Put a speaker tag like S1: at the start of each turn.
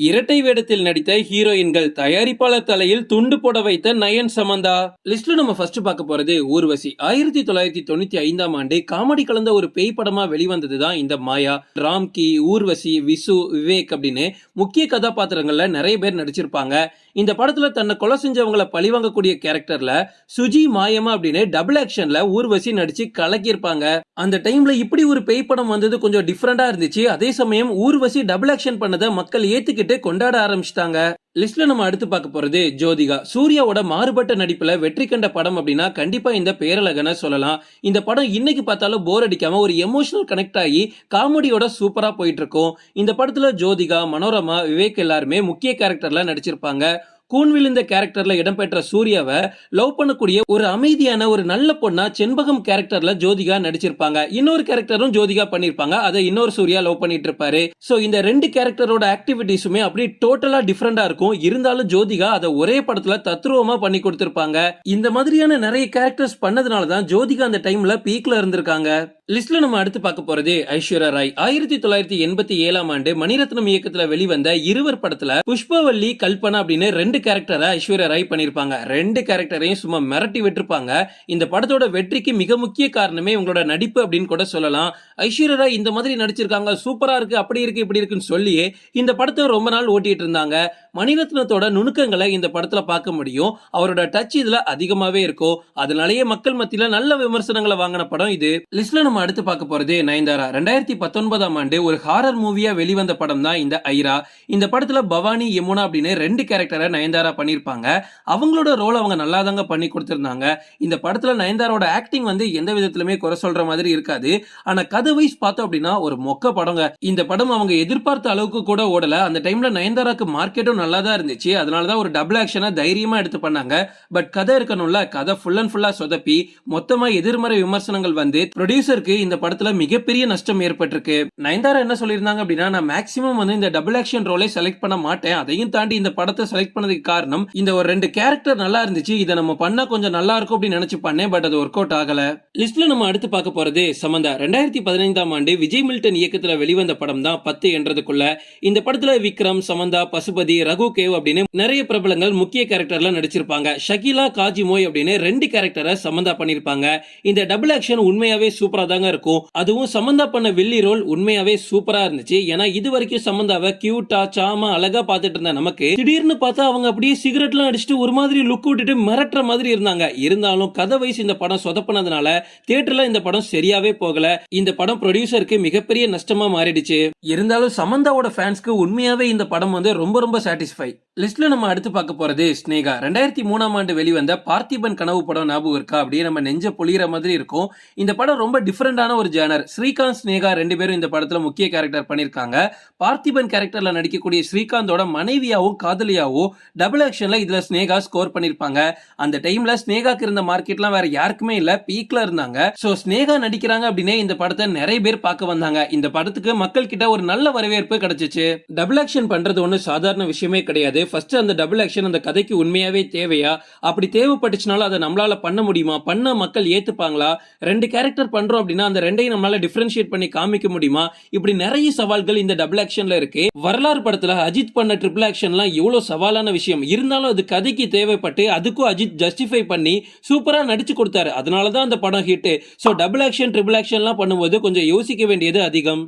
S1: இரட்டை வேடத்தில் நடித்த ஹீரோயின்கள் தயாரிப்பாளர் தலையில் துண்டு போட வைத்த நயன் சமந்தா. லிஸ்ட்ல நம்ம ஃபர்ஸ்ட் பார்க்க போறது ஊர்வசி. ஆயிரத்தி தொள்ளாயிரத்தி தொண்ணூத்தி ஐந்தாம் ஆண்டு காமெடி கலந்த ஒரு பேய் படமா வெளிவந்ததுதான் இந்த மாயா. ராம்கி ஊர்வசி விசு விவேக் அப்படின்னு முக்கிய கதாபாத்திரங்கள்ல நிறைய பேர் நடிச்சிருப்பாங்க. இந்த படத்துல தன்னை கொலை செஞ்சவங்களை பழிவாங்கக்கூடிய கேரக்டர்ல சுஜி மாயமா அப்படின்னு டபுள் ஆக்ஷன்ல ஊர்வசி நடிச்சு கலக்கியிருப்பாங்க. அந்த டைம்ல இப்படி ஒரு பேய் படம் வந்தது கொஞ்சம் டிஃப்ரெண்டா இருந்துச்சு. அதே சமயம் ஊர்வசி டபுள் ஆக்ஷன் பண்ணதை மக்கள் ஏத்துக்கிட்டு கொண்டாட ஆரம்பிச்சிட்டாங்க. லிஸ்ட்ல நம்ம அடுத்து பார்க்க போறது ஜோதிகா. சூர்யாவோட மாறுபட்ட நடிப்புல வெற்றி கண்ட படம் அப்படின்னா கண்டிப்பா இந்த பேரழகனை சொல்லலாம். இந்த படம் இன்னைக்கு பார்த்தாலும் போர் அடிக்காம ஒரு எமோஷனல் கனெக்ட் ஆகி காமெடியோட சூப்பரா போயிட்டு இருக்கும். இந்த படத்துல ஜோதிகா மனோரமா விவேக் எல்லாருமே முக்கிய கேரக்டர்ல நடிச்சிருப்பாங்க. கூன் விழுந்த கேரக்டர்ல இடம்பெற்ற சூர்யாவை லவ் பண்ணக்கூடிய ஒரு அமைதியான ஒரு நல்ல பொண்ணா செண்பகம் கேரக்டர்ல ஜோதிகா நடிச்சிருப்பாங்க. இன்னொரு கேரக்டரும் ஜோதிகா பண்ணிருப்பாங்க. அதை இன்னொரு சூர்யா லவ் பண்ணிட்டு இருப்பாரு சோ இந்த ரெண்டு கேரக்டரோட ஆக்டிவிட்டிஸுமே அப்படி டோட்டலா டிஃப்ரெண்டா இருக்கும். இருந்தாலும் ஜோதிகா அதை ஒரே படத்துல தத்ரூபமா பண்ணி கொடுத்திருப்பாங்க. இந்த மாதிரியான நிறைய கேரக்டர்ஸ் பண்ணதுனால தான் ஜோதிகா அந்த டைம்ல பீக்ல இருந்திருக்காங்க. லிஸ்ட்ல நம்ம அடுத்து பார்க்க போறது ஐஸ்வர்யா ராய். ஆயிரத்தி தொள்ளாயிரத்தி எண்பத்தி ஏழாம் ஆண்டு மணிரத்னம் இயக்கத்துல வெளிவந்த இருவர் படத்துல புஷ்பவல்லி கல்பனா அப்படின்னு ரெண்டு கேரக்டரை ஐஸ்வர்யா ராய் பண்ணிருப்பாங்க. ரெண்டு கேரக்டரையும் சும்மா மிரட்டி விட்டுருப்பாங்க. இந்த படத்தோட வெற்றிக்கு மிக முக்கிய காரணமே உங்களோட நடிப்பு அப்படின்னு கூட சொல்லலாம். ஐஸ்வர்யா ராய் இந்த மாதிரி நடிச்சிருக்காங்க. சூப்பரா இருக்கு அப்படி இருக்கு இப்படி இருக்குன்னு சொல்லியே இந்த படத்தை ரொம்ப நாள் ஓட்டிட்டு இருந்தாங்க. மணிரத்னத்தோட நுணுக்கங்களை இந்த படத்துல பார்க்க முடியும். அவரோட டச் இதுல அதிகமாவே இருக்கும். அதனாலேயே மக்கள் மத்தியில நல்ல விமர்சனங்களை வாங்கின படம் இது. லிஸ்ட்ல நம்ம அடுத்து பார்க்க போறது நயன்தாரா. ரெண்டாயிரத்தி பத்தொன்பதாம் ஆண்டு ஒரு ஹாரர் மூவியா வெளிவந்த படம் தான் இந்த ஐரா. இந்த படத்துல பவானி யமுனா அப்படின்னு ரெண்டு கேரக்டரை நயன்தாரா பண்ணியிருப்பாங்க. அவங்களோட ரோல் அவங்க நல்லா தாங்க பண்ணி கொடுத்திருந்தாங்க. இந்த படத்துல நயன்தாரோட ஆக்டிங் வந்து எந்த விதத்திலுமே குறை சொல்ற மாதிரி இருக்காது. ஆனா கதை வைஸ் பார்த்தோம் அப்படின்னா ஒரு மொக்க படங்க. இந்த படம் அவங்க எதிர்பார்த்த அளவுக்கு கூட ஓடல. அந்த டைம்ல நயன்தாராக்கு மார்க்கெட்டும் நல்லா தான் இருந்துச்சு. அதனாலதான் ஒரு டபுள் ஆக்ஷனை தைரியமா எடுத்து பண்ணாங்க. பட் கதை இருக்கணும்ல. கதை ஃபுல் அண்ட் ஃபுல்லா சொதப்பி மொத்தமா எதிர்மறை விமர்சனங்கள் வந்து ப்ரொடியூசருக்கு இந்த படத்துல மிகப்பெரிய நஷ்டம் ஏற்பட்டிருக்கு. நயன்தாரா என்ன சொல்லியிருந்தாங்க அப்படின்னா நான் மேக்சிமம் வந்து இந்த டபுள் ஆக்ஷன் ரோலே செலக்ட் பண்ண மாட்டேன். அதையும் தாண்டி இந்த படத்தை செலக்ட் பண்ணதுக்கு காரணம் இந்த ஒரு ரெண்டு கேரக்டர் நல்லா இருந்துச்சு. இதை நம்ம பண்ணா கொஞ்சம் நல்லா இருக்கும் அப்படின்னு நினைச்சு பண்ணேன் பட் அது ஒர்க் அவுட் ஆகல. லிஸ்ட்ல நம்ம அடுத்து பார்க்க போறது சமந்தா. ரெண்டாயிரத்தி பதினைந்தாம் ஆண்டு விஜய் மில்டன் இயக்கத்துல வெளிவந்த படம் தான் பத்து என்றதுக்குள்ள. இந்த படத்துல விக்ரம் சமந்தா பசுபதி ரகு கேவ் அப்படின்னு நிறைய பிரபலங்கள் முக்கிய கேரக்டர்ல நடிச்சிருப்பாங்க. ஷகிலா காஜிமோய் அப்படின்னு ரெண்டு கேரக்டரை சமந்தா பண்ணிருப்பாங்க. இந்த டபுள் ஆக்ஷன் உண்மையாவே சூப்பரா தான் தாங்க இருக்கும். அதுவும் சமந்தா பண்ண வில்லி ரோல் உண்மையாவே சூப்பரா இருந்துச்சு. ஏன்னா இது வரைக்கும் சமந்தாவை கியூட்டா சாமா அழகா பாத்துட்டு இருந்த நமக்கு திடீர்னு பார்த்தா அவங்க அப்படியே சிகரெட்லாம் அடிச்சுட்டு ஒரு மாதிரி லுக் விட்டுட்டு மிரட்டுற மாதிரி இருந்தாங்க. இருந்தாலும் கதை வயசு இந்த படம் சொதப்பினதுனால தியேட்டர்ல இந்த படம் சரியாவே போகல. இந்த படம் ப்ரொடியூசருக்கு மிகப்பெரிய நஷ்டமா மாறிடுச்சு. இருந்தாலும் சமந்தாவோட ஃபேன்ஸ்க்கு உண்மையாவே இந்த படம் வந்து ரொம்ப ரொம்ப சாட்டிஸ்ஃபை லிஸ்ட்ல நம்ம அடுத்து பார்க்க போறது ஸ்னேகா. ரெண்டாயிரத்தி மூணாம் ஆண்டு வெளிவந்த பார்த்திபன் கனவு படம் ஞாபகம் இருக்கா? அப்படியே நம்ம நெஞ்ச பொழியிற மாதிரி இருக்கும். இந்த படம் ரொம்ப டிஃப்ரெண்டான ஒரு ஜேனர் ஸ்ரீகாந்த் ஸ்னேகா ரெண்டு பேரும் இந்த படத்துல முக்கிய கேரக்டர் பண்ணியிருக்காங்க பார்த்திபன் கேரக்டரில் நடிக்கக்கூடிய ஸ்ரீகாந்தோட மனைவியாவும் காதலியாவும் டபுள் ஆக்ஷன்ல இதில் ஸ்னேகா ஸ்கோர் பண்ணிருப்பாங்க. அந்த டைம்ல ஸ்னேகாக்கு இருந்த மார்க்கெட்லாம் வேற யாருக்குமே இல்லை பீக்ல இருந்தாங்க. ஸோ ஸ்னேகா நடிக்கிறாங்க அப்படின்னே இந்த படத்தை நிறைய பேர் பார்க்க வந்தாங்க. இந்த படத்துக்கு மக்கள் கிட்ட ஒரு நல்ல வரவேற்பு கிடைச்சிச்சு. டபுள் ஆக்ஷன் பண்றது ஒன்றும் சாதாரண விஷயமே கிடையாது. ஃபர்ஸ்ட் அந்த டபுள் ஆக்ஷன் அந்த கதைக்கு உண்மையாவே தேவையா? அப்படி தேவைப்பட்டுச்சுனாலும் அதை நம்மளால பண்ண முடியுமா? பண்ண மக்கள் ஏத்துப்பாங்களா? ரெண்டு கேரக்டர் பண்ணுறோம் அப்படின்னா அந்த ரெண்டையும் நம்மளால டிஃபரன்ஷியேட் பண்ணி காமிக்க முடியுமா? இப்படி நிறைய சவால்கள் இந்த டபுள் ஆக்ஷன்ல இருக்கு. வரலாறு படத்துல அஜித் பண்ண ட்ரிபிள் ஆக்ஷன்லாம் எவ்வளவு சவாலான விஷயம். இருந்தாலும் அது கதைக்கு தேவைப்பட்டு அதுக்கும் அஜித் ஜஸ்டிஃபை பண்ணி சூப்பரா நடிச்சு கொடுத்தாரு. அதனாலதான் அந்த படம் hit so double action triple ஆக்ஷன்லாம் பண்ணும்போது கொஞ்சம் யோசிக்க வேண்டியது அதிகம்.